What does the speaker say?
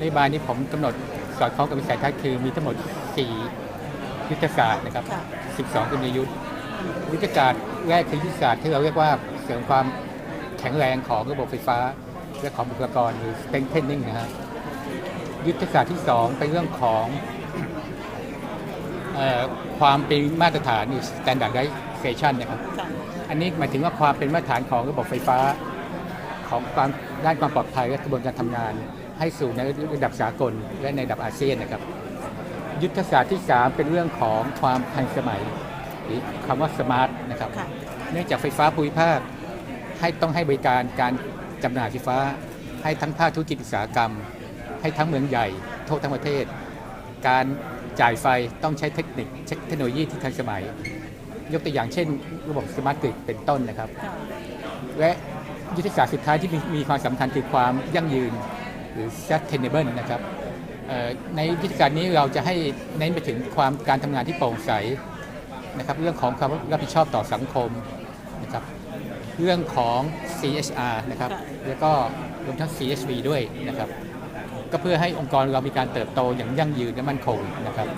นโยบายนี้ผมกำหนดสอดคล้องกับวิสัยทัศน์คือมีทั้งหมด 4 ยุทธศาสตร์นะครับค่ะ12 กลยุทธ์ ยุทธศาสตร์แรกคือยุทธศาสตร์ที่เราเรียกว่าเสริมความแข็งแรงของระบบไฟฟ้า และของบุคลากรหรือ strengthening นะฮะยุทธศาสตร์ที่ 2 เป็นเรื่องของเออความเป็นมาตรฐานหรือ standardization นะครับค่ะอันนี้หมายถึงว่าความเป็นมาตรฐานของระบบไฟฟ้า ของความด้านความปลอดภัยและกระบวนการทำงาน ให้สู่ในระดับสากลและในระดับอาเซียนนะครับ ยุทธศาสตร์ที่ 3 เป็นเรื่องของความทันสมัยหรือคำว่าสมาร์ทนะครับค่ะเนื่องจากไฟฟ้าภูมิภาคให้ต้องให้บริการการจำหน่ายไฟฟ้า ให้ทั้งภาคธุรกิจอุตสาหกรรม ให้ทั้งเมืองใหญ่ทั่วทั้งประเทศ การจ่ายไฟต้องใช้เทคนิคเทคโนโลยีที่ทันสมัย ยกตัวอย่างเช่น ระบบสมาร์ทกริดเป็นต้นนะครับค่ะและยุทธศาสตร์สุดท้ายที่มีมีความสำคัญคือความยั่งยืน หรือ sustainable นะครับเอ่อในยุทธการนี้เราจะให้เน้นไปถึงความการทำงานที่โปร่งใสนะครับเรื่องของความรับผิดชอบต่อสังคมนะครับเรื่องของ CSR นะครับค่ะแล้วก็รวมทั้ง CSV ด้วยนะครับก็เพื่อให้องค์กรเรามีการเติบโตอย่างยั่งยืนและมั่นคงนะครับ